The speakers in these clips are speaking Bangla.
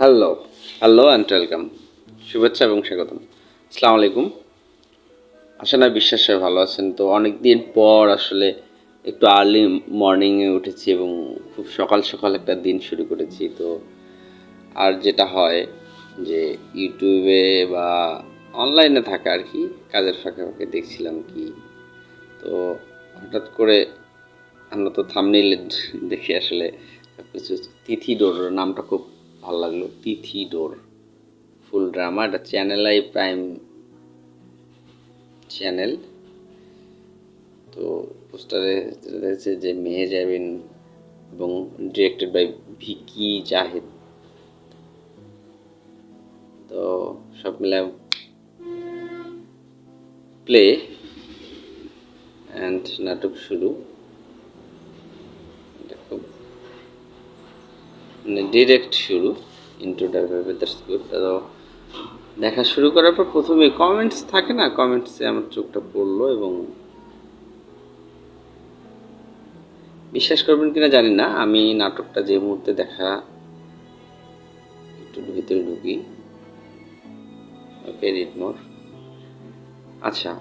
হ্যালো হ্যালো অ্যান্ড ওয়েলকাম শুভেচ্ছা এবং স্বাগতম। আসসালামু আলাইকুম। আশা না বিশ্বাস ভালো আছেন। তো অনেক দিন পর আসলে একটু আর্লি মর্নিংয়ে উঠেছি এবং খুব সকাল সকাল একটা দিন শুরু করেছি। তো আর যেটা হয় যে ইউটিউবে বা অনলাইনে থাকা আর কি, কাজের ফাঁকে ফাঁকে দেখছিলাম কি। তো হঠাৎ করে আমরা তো থামনেল দেখে আসলে কিছু তিথি ডোর নামটা খুব ভালো লাগল। তিথি ডোর। ফুল ড্রামা, এটা চ্যানেল আই প্রাইম চ্যানেল। তো পোস্টারে রয়েছে যে মেহে যাবেন এবং ডিরেক্টেড বাই ভিকি জাহেদ। তো সব মিলে প্লে অ্যান্ড নাটক শুরু এটা খুব মানে ডিরেক্ট শুরু ইন্ট্রোটা ভেবে তো দেখা শুরু করার পর প্রথমে কমেন্টস থাকে না? কমেন্টসে আমার চোখটা পড়ল এবং বিশ্বাস করবেন কিনা জানি না, আমি নাটকটা যে মুহূর্তে দেখা একটু ভিতরে ঢুকি। ওকে রিড মোর আচ্ছা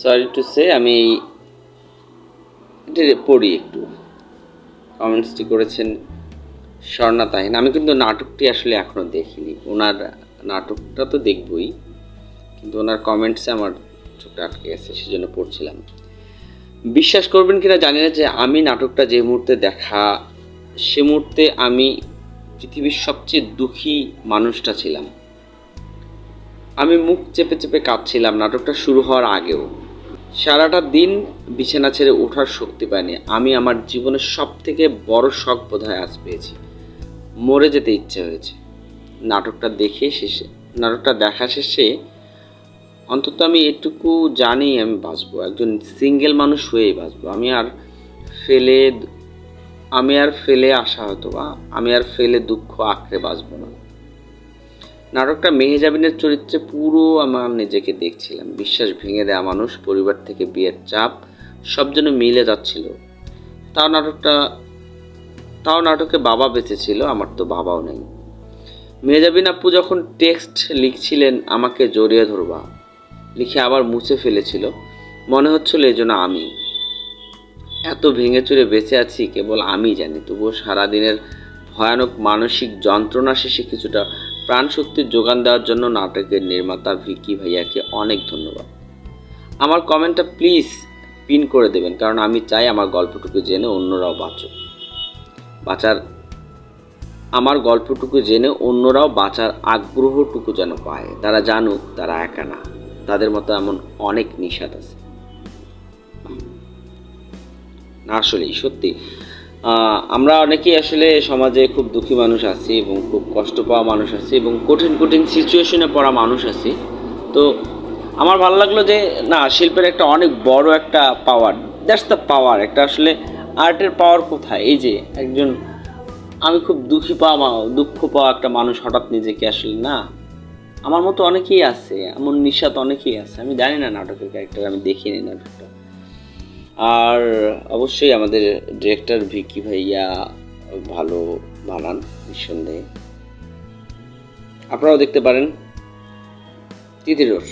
সরি টু সে আমি পড়ি একটু। কমেন্টসটি করেছেন স্বর্ণা তাহিন, আমি কিন্তু নাটকটি আসলে এখনও দেখিনি। ওনার নাটকটা তো দেখবই, কিন্তু ওনার কমেন্টসে আমার চোখটা আটকে গেছে, সেজন্য পড়ছিলাম। বিশ্বাস করবেন কিনা জানি না যে আমি নাটকটা যে মুহূর্তে দেখা, সে মুহূর্তে আমি পৃথিবীর সবচেয়ে দুঃখী মানুষটা ছিলাম। আমি মুখ চেপে চেপে কাঁদছিলাম, নাটকটা শুরু হওয়ার আগেও। সারাটা দিন বিছানা ছেড়ে ওঠার শক্তি পাইনি। আমি আমার জীবনের সব থেকে বড় শখ বোধহয় আজ পেয়েছি। মরে যেতে ইচ্ছে হয়েছে। নাটকটা দেখে শেষে, নাটকটা দেখা শেষে অন্তত আমি এটুকু জানি আমি বাঁচবো, একজন সিঙ্গেল মানুষ হয়েই বাঁচবো। আমি আর ফেলে আমি আর ফেলে আসা হতো বা আমি আর ফেলে দুঃখ আঁকড়ে বাঁচবো না। নাটকটা মেহেজাবিনের চরিত্রে পুরো আমার নিজেকে দেখছিলাম। বিশ্বাস ভেঙে দেওয়া মানুষ, পরিবার থেকে বিয়ের চাপ, সব যেন মিলে যাচ্ছিল। তাও নাটকটা তাও নাটকে বাবা বেঁচে ছিল, আমার তো বাবাও নেই। মেজাবিন আপু যখন টেক্সট লিখছিলেন, আমাকে জড়িয়ে ধরবা। লিখে আবার মুছে ফেলেছিল। মনে হচ্ছিল এই জন্য আমি। এত ভেঙে চুরে বেঁচে আছি, কেবল আমি জানি, তবুও সারাদিনের ভয়ানক মানসিক যন্ত্রণা শেষে কিছুটা প্রাণশক্তির যোগান দেওয়ার জন্য নাটকের নির্মাতা ভিকি ভাইয়াকে অনেক ধন্যবাদ। আমার কমেন্টটা প্লিজ পিন করে দেবেন, কারণ আমি চাই আমার গল্পটুকু জেনে অন্যরাও বাঁচুক। বাঁচার আমার গল্পটুকু জেনে অন্যরাও বাঁচার আগ্রহটুকু যেন পায়। তারা জানুক, তারা একা না। তাদের মতো এমন অনেক নিষাদ আছে। না সত্যি আমরা অনেকেই আসলে সমাজে খুব দুঃখী মানুষ আছি এবং খুব কষ্ট পাওয়া মানুষ আছি এবং কঠিন কঠিন সিচুয়েশনে পড়া মানুষ আছি। তো আমার ভালো লাগল যে, না, শিল্পের একটা অনেক বড় একটা পাওয়ার দ্যাটস দ্য পাওয়ার একটা আসলে আর্টের পাওয়ার কোথায়? এই যে একজন, আমি খুব দুঃখী পাওয়া দুঃখ পাওয়া একটা মানুষ হঠাৎ নিজেকে আসলে না, আমার মতো অনেকেই আছে, এমন নিশাত অনেকেই আছে, আমি জানি না নাটকের ক্যারেক্টার আমি দেখিনি নাটকটা। আর অবশ্যই আমাদের ডিরেক্টর ভিকি ভাইয়া ভালো বানান, নিঃসন্দেহে। আপনারাও দেখতে পারেন তিথিরোষ